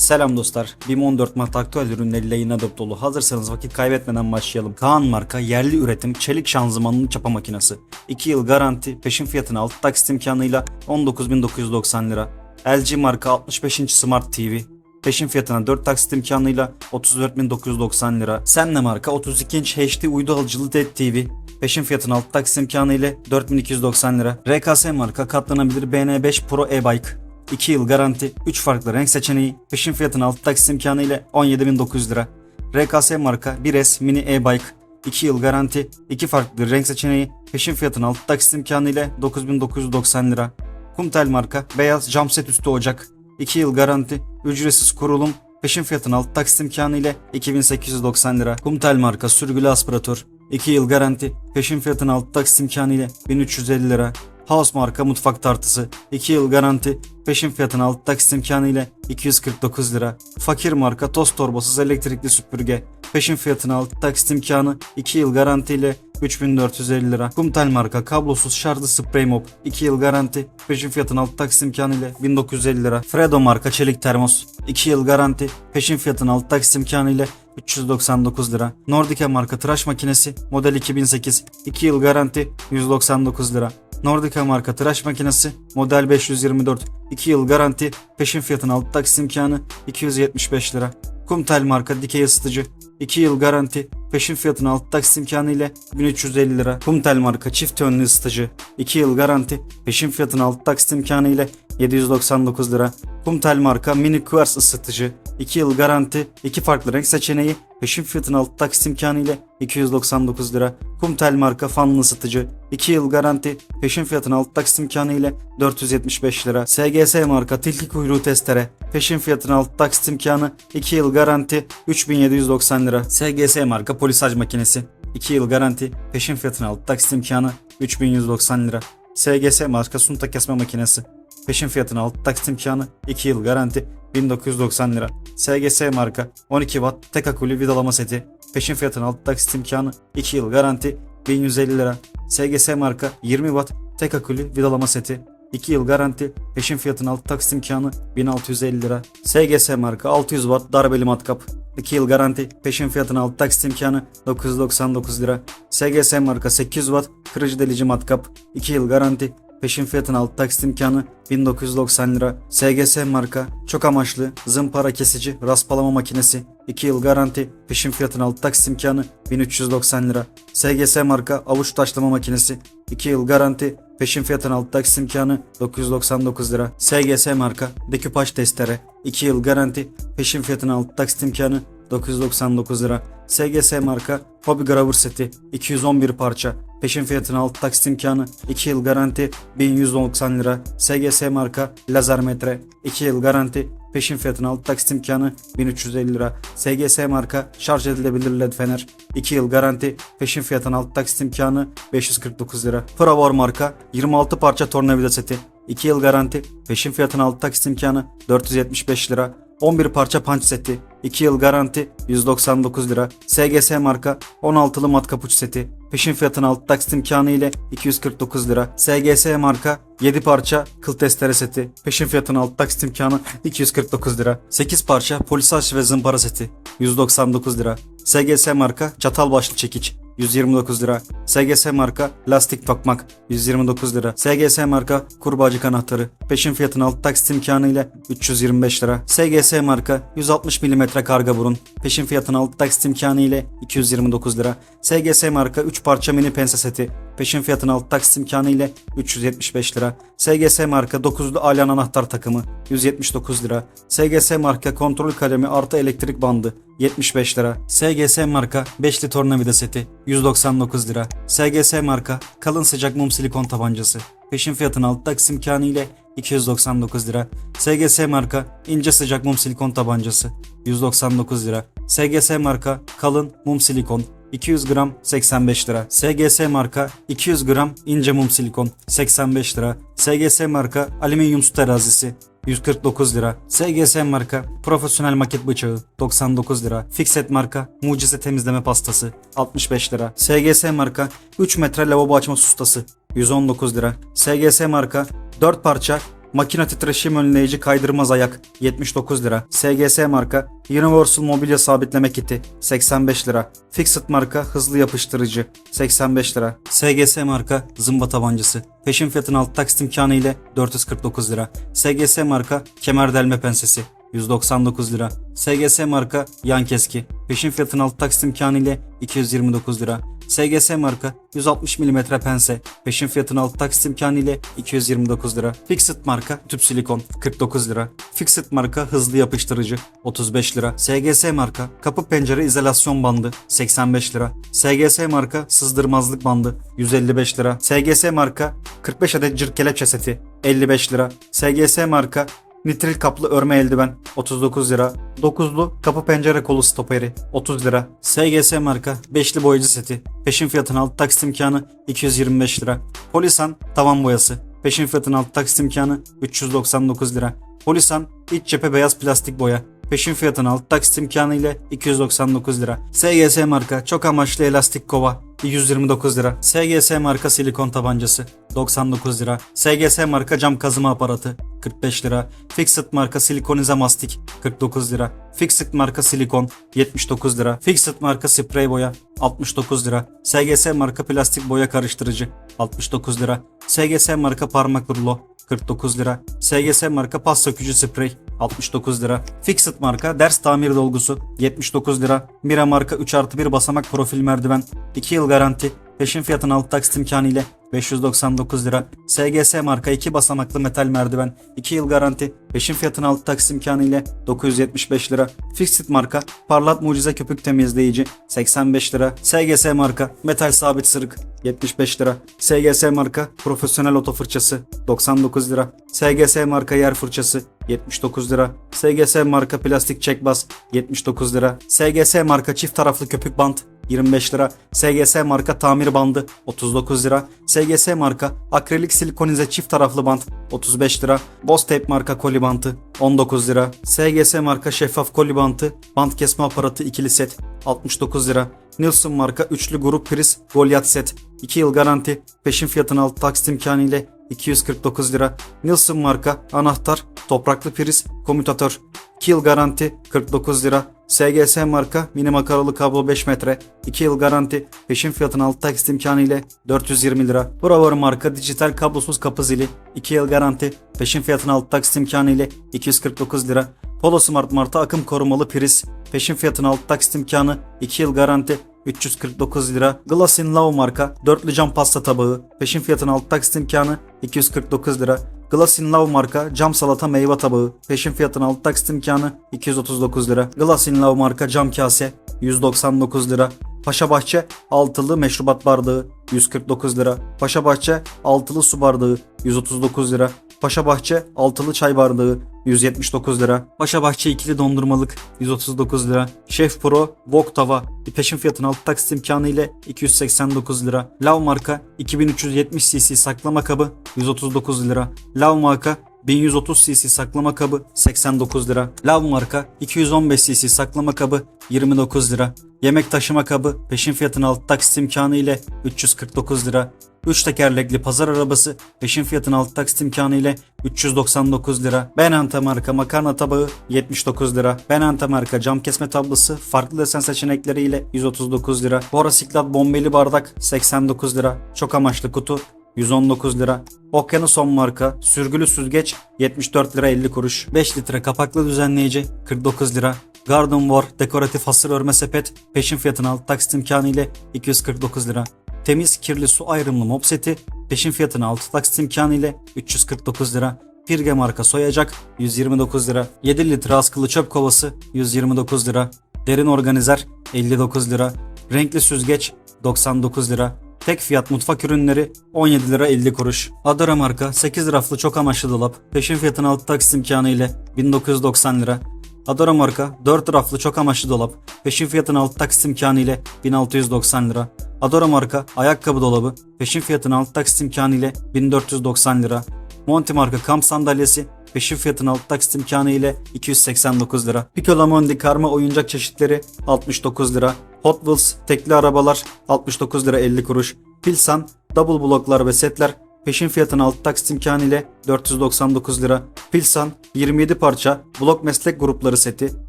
Selam dostlar. BİM 14 Mart aktüel ürünleriyle yine dolu. Hazırsanız vakit kaybetmeden başlayalım. Kaan marka yerli üretim çelik şanzımanlı çapa makinesi. 2 yıl garanti peşin fiyatına 6 taksit imkanıyla 19.990 lira. LG marka 65 inç Smart TV. Peşin fiyatına 4 taksit imkanıyla 34.990 lira. Senle marka 32 inç HD uydu alıcılı LED TV. Peşin fiyatına 6 taksit imkanı ile 4290 lira. RKS marka katlanabilir BN5 Pro e-bike. 2 yıl garanti, 3 farklı renk seçeneği, peşin fiyatına 6 taksit imkanı ile 17.900 lira. RKS marka 1S mini e-bike, 2 yıl garanti, 2 farklı renk seçeneği, peşin fiyatına 6 taksit imkanı ile 9990 lira. Kumtel marka beyaz cam set üstü ocak, 2 yıl garanti, ücretsiz kurulum, peşin fiyatına 6 taksit imkanı ile 2890 lira. Kumtel marka sürgülü aspiratör, 2 yıl garanti, peşin fiyatına 6 taksit imkanı ile 1350 lira. House marka mutfak tartısı 2 yıl garanti peşin fiyatına 6 taksit imkanı ile 249 lira. Fakir marka toz torbasız elektrikli süpürge peşin fiyatına 6 taksit imkanı 2 yıl garanti ile 3450 lira. Kumtel marka kablosuz şarjlı sprey mop 2 yıl garanti peşin fiyatına 6 taksit imkanı ile 1950 lira. Fredo marka çelik termos 2 yıl garanti peşin fiyatına 6 taksit imkanı ile 399 lira. Nordica marka tıraş makinesi model 2008 2 yıl garanti 199 lira. Nordica marka tıraş makinesi model 524 2 yıl garanti peşin fiyatına 6 taksit imkanı 275 lira. Kumtel marka dikey ısıtıcı 2 yıl garanti peşin fiyatına 6 taksit imkanı ile 1350 lira. Kumtel marka çift yönlü ısıtıcı 2 yıl garanti peşin fiyatına 6 taksit imkanı ile 799 lira. Kumtel marka mini kuvars ısıtıcı 2 yıl garanti 2 farklı renk seçeneği peşin fiyatına 6 taksit imkanı ile 299 lira. Kumtel marka fanlı ısıtıcı 2 yıl garanti peşin fiyatına 6 taksit imkanı ile 475 lira. SGS marka tilki kuyruğu testere peşin fiyatına 6 taksit imkanı 2 yıl garanti 3790 lira. SGS marka polisaj makinesi 2 yıl garanti peşin fiyatına 6 taksit imkanı 3190 lira. SGS marka sunta kesme makinesi Peşin fiyatına 6 taksit imkanı 2 yıl garanti 1990 lira. SGS marka 12 watt tek akülü vidalama seti. Peşin fiyatına 6 taksit imkanı 2 yıl garanti 1150 lira. SGS marka 20 watt tek akülü vidalama seti. 2 yıl garanti peşin fiyatına 6 taksit imkanı 1650 lira. SGS marka 600 watt darbeli matkap. 2 yıl garanti peşin fiyatına 6 taksit imkanı 999 lira. SGS marka 800 watt kırıcı delici matkap. 2 yıl garanti Peşin fiyatın 6 taksit imkanı 1990 lira. SGS marka çok amaçlı zımpara kesici raspalama makinesi. 2 yıl garanti. Peşin fiyatın 6 taksit imkanı 1390 lira. SGS marka avuç taşlama makinesi. 2 yıl garanti. Peşin fiyatın 6 taksit imkanı 999 lira. SGS marka dekupaj testere. 2 yıl garanti. Peşin fiyatın 6 taksit imkanı 999 lira. SGS marka Hobby Gravur seti 211 parça Peşin fiyatına 6 taksit imkanı 2 yıl garanti 1190 lira. SGS marka lazer metre 2 yıl garanti peşin fiyatına 6 taksit imkanı 1350 lira. SGS marka şarj edilebilir led fener 2 yıl garanti peşin fiyatına 6 taksit imkanı 549 lira. Pravor marka 26 parça tornavida seti 2 yıl garanti peşin fiyatına 6 taksit imkanı 475 lira. 11 parça punch seti 2 yıl garanti 199 lira. SGS marka 16'lı mat kapuç seti peşin fiyatına 6 taksit imkanı ile 249 lira. SGS marka 7 parça kıl testere seti peşin fiyatına 6 taksit imkanı 249 lira. 8 parça polisaj ve zımpara seti 199 lira. SGS marka çatal başlı çekiç 129 lira. SGS marka lastik tokmak 129 lira. SGS marka kurbağacık anahtarı peşin fiyatına 6 taksit imkanı ile 325 lira. SGS marka 160 mm karga burun peşin fiyatına 6 taksit imkanı ile 229 lira. SGS marka 3 parça mini pense seti peşin fiyatına 6 taksit imkanı ile 375 lira. SGS marka 9'lu alyan anahtar takımı 179 lira. SGS marka kontrol kalemi artı elektrik bandı 75 lira. SGS marka 5'li tornavida seti 199 lira. SGS marka kalın sıcak mum silikon tabancası. Peşin fiyatına 6 taksit imkanı ile 299 lira. SGS marka ince sıcak mum silikon tabancası 199 lira. SGS marka kalın mum silikon 200 gram 85 lira. SGS marka 200 gram ince mum silikon 85 lira. SGS marka alüminyum su terazisi 149 lira. SGS marka profesyonel maket bıçağı 99 lira. Fixet marka mucize temizleme pastası 65 lira. SGS marka 3 metre lavabo açma sustası 119 lira. SGS marka 4 parça Makine titreşim önleyici kaydırmaz ayak 79 lira. SGS marka Universal mobilya sabitleme kiti 85 lira. Fixit marka hızlı yapıştırıcı 85 lira. SGS marka zımba tabancası. Peşin fiyatın alt taksit imkanı ile 449 lira. SGS marka kemer delme pensesi 199 lira. SGS marka yan keski. Peşin fiyatın alt taksit imkanı ile 229 lira. SGS marka 160 mm pense. Peşin fiyatın alt taksit imkanı ile 229 lira. Fixit marka tüp silikon 49 lira. Fixit marka hızlı yapıştırıcı 35 lira. SGS marka kapı pencere izolasyon bandı 85 lira. SGS marka sızdırmazlık bandı 155 lira. SGS marka 45 adet cırk kelepçe seti 55 lira. SGS marka Nitril kaplı örme eldiven 39 lira. Dokuzlu kapı pencere kolu stoperi 30 lira. SGS marka beşli boyacı seti. Peşin fiyatın alt taksit imkanı 225 lira. Polisan tavan boyası. Peşin fiyatın alt taksit imkanı 399 lira. Polisan iç cephe beyaz plastik boya. Peşin fiyatın alt taksit imkanı ile 299 lira. SGS marka çok amaçlı elastik kova 129 lira. SGS marka silikon tabancası 99 lira. SGS marka cam kazıma aparatı 45 lira. Fixit marka silikonize mastik 49 lira. Fixit marka silikon 79 lira. Fixit marka sprey boya 69 lira. SGS marka plastik boya karıştırıcı 69 lira. SGS marka parmak rulo 49 lira. SGS marka pas sökücü sprey 69 lira. Fixit marka ders tamir dolgusu 79 lira. Mira marka 3 artı 1 basamak profil merdiven 2 yıl garanti. Peşin fiyatın alt taksit imkanı ile 599 lira. SGS marka 2 basamaklı metal merdiven 2 yıl garanti. Peşin fiyatın alt taksit imkanı ile 975 lira. Fixit marka parlat mucize köpük temizleyici 85 lira. SGS marka metal sabit sırık 75 lira. SGS marka profesyonel oto fırçası 99 lira. SGS marka yer fırçası 79 lira. SGS marka plastik çekbaz 79 lira. SGS marka çift taraflı köpük bant 25 lira. SGS marka tamir bandı 39 lira. SGS marka akrilik silikonize çift taraflı bant 35 lira. Boss Tape marka koli bantı 19 lira. SGS marka şeffaf koli bantı, bant kesme aparatı ikili set 69 lira. Nielsen marka üçlü grup priz Goliath set 2 yıl garanti peşin fiyatın altı taksit imkanı ile 249 lira. Nielsen marka anahtar topraklı priz komütatör 2 yıl garanti 49 lira. SGS marka mini makaralı kablo 5 metre 2 yıl garanti peşin fiyatın altı taksit imkanı ile 420 lira. Bravo marka dijital kablosuz kapı zili 2 yıl garanti peşin fiyatın altı taksit imkanı ile 249 lira. Polo Smart Mart'a akım korumalı priz peşin fiyatın altı taksit imkanı 2 yıl garanti 349 lira. Glass in Love marka dörtlü cam pasta tabağı peşin fiyatın altı taksit imkanı 249 lira. Glass in Love marka cam salata meyve tabağı peşin fiyatın altı taksit imkanı 239 lira. Glass in Love marka cam kase 199 lira. Paşa Bahçe altılı meşrubat bardağı 149 lira. Paşa Bahçe altılı su bardağı 139 lira. Paşa Bahçe altılı çay bardağı 179 lira. Paşa Bahçe ikili dondurmalık 139 lira. Şef Pro Wok tava peşin fiyatın alt taksit imkanı ile 289 lira. Lav marka 2370 cc saklama kabı 139 lira. Lav marka 1130 cc saklama kabı 89 lira. Lav marka 215 cc saklama kabı 29 lira. Yemek taşıma kabı peşin fiyatın alt taksit imkanı ile 349 lira. 3 tekerlekli pazar arabası peşin fiyatın alt taksit imkanı ile 399 lira. Benante marka makarna tabağı 79 lira. Benante marka cam kesme tablosu farklı desen seçenekleri ile 139 lira. Borasiklat bombeli bardak 89 lira. Çok amaçlı kutu 119 lira. Okyanuson marka sürgülü süzgeç 74 lira 50 kuruş. 5 litre kapaklı düzenleyici 49 lira. Garden War dekoratif hasır örme sepet peşin fiyatın alt taksit imkanı ile 249 lira. Temiz kirli su ayrımlı mop seti peşin fiyatına 6 taksit imkanı ile 349 lira. Pirge marka soyacak 129 lira. 7 litre askılı çöp kovası 129 lira. Derin organizer 59 lira. Renkli süzgeç 99 lira. Tek fiyat mutfak ürünleri 17 lira 50 kuruş. Adara marka 8 raflı çok amaçlı dolap. Peşin fiyatına 6 taksit imkanı ile 1990 lira. Adora marka 4 raflı çok amaçlı dolap. Peşin fiyatına 6 taksit imkanı ile 1690 lira. Adora marka ayakkabı dolabı. Peşin fiyatına 6 taksit imkanı ile 1490 lira. Monty marka kamp sandalyesi. Peşin fiyatına 6 taksit imkanı ile 289 lira. Piccolo Mondi karma oyuncak çeşitleri 69 lira. Hot Wheels tekli arabalar 69 lira 50 kuruş. Pilsan double bloklar ve setler peşin fiyatına 6 taksit imkanı ile 499 lira. Pilsan 27 parça blok meslek grupları seti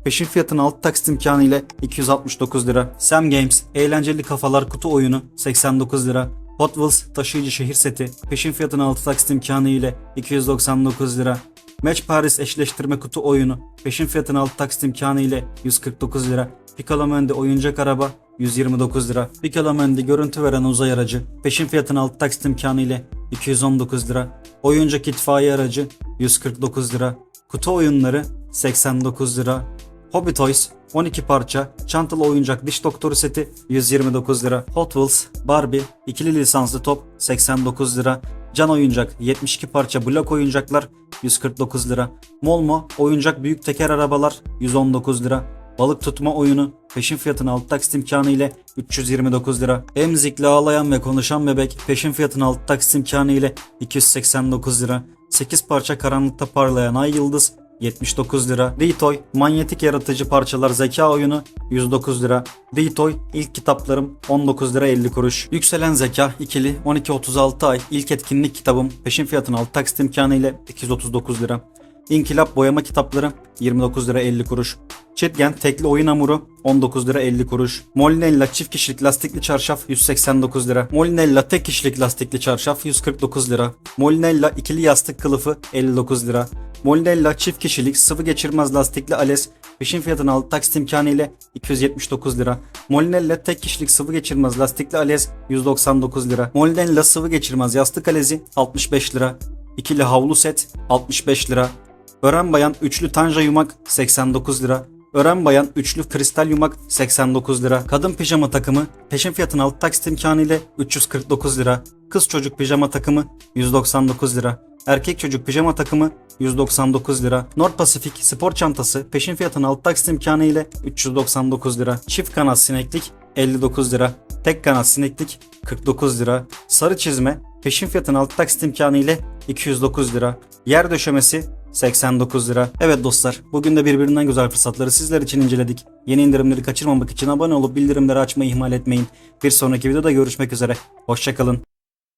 peşin fiyatına 6 taksit imkanı ile 269 lira. Sam Games eğlenceli kafalar kutu oyunu 89 lira. Hot Wheels taşıyıcı şehir seti peşin fiyatına 6 taksit imkanı ile 299 lira. Match Paris eşleştirme kutu oyunu peşin fiyatına 6 taksit imkanı ile 149 lira. Piccolo Mendy oyuncak araba 129 lira. Piccolo Mendy görüntü veren uzay aracı peşin fiyatına 6 taksit imkanı ile 219 lira. Oyuncak itfaiye aracı 149 lira. Kutu oyunları 89 lira. Hobby Toys 12 parça çantalı oyuncak diş doktoru seti 129 lira. Hot Wheels Barbie ikili lisanslı top 89 lira. Can oyuncak 72 parça blok oyuncaklar 149 lira. Molmo oyuncak büyük teker arabalar 119 lira. Balık tutma oyunu peşin fiyatına 6 taksit imkanı ile 329 lira. Emzikli ağlayan ve konuşan bebek peşin fiyatına 6 taksit imkanı ile 289 lira. 8 parça karanlıkta parlayan ay yıldız 79 lira. D-Toy manyetik yaratıcı parçalar zeka oyunu 109 lira. D-Toy ilk kitaplarım 19 lira 50 kuruş. Yükselen zeka ikili 12-36 ay ilk etkinlik kitabım peşin fiyatına 6 taksit imkanı ile 239 lira. İnkılap boyama kitapları 29 lira 50 kuruş. Çetgen tekli oyun hamuru 19 lira 50 kuruş. Molinella çift kişilik lastikli çarşaf 189 lira. Molinella tek kişilik lastikli çarşaf 149 lira. Molinella ikili yastık kılıfı 59 lira. Molinella çift kişilik sıvı geçirmez lastikli ales peşin fiyatına 6 taksit imkanı ile 279 lira. Molinella tek kişilik sıvı geçirmez lastikli ales 199 lira. Molinella sıvı geçirmez yastık alezi 65 lira. İkili havlu set 65 lira. Ören bayan üçlü tanja yumak 89 lira. Ören bayan üçlü kristal yumak 89 lira. Kadın pijama takımı peşin fiyatına 6 taksit imkanı ile 349 lira. Kız çocuk pijama takımı 199 lira. Erkek çocuk pijama takımı 199 lira. Nord Pasifik spor çantası peşin fiyatına 6 taksit imkanı ile 399 lira. Çift kanat sineklik 59 lira. Tek kanat sineklik 49 lira. Sarı çizme peşin fiyatına 6 taksit imkanı ile 209 lira. Yer döşemesi 89 lira. Evet dostlar, bugün de birbirinden güzel fırsatları sizler için inceledik. Yeni indirimleri kaçırmamak için abone olup bildirimleri açmayı ihmal etmeyin. Bir sonraki videoda görüşmek üzere. Hoşçakalın.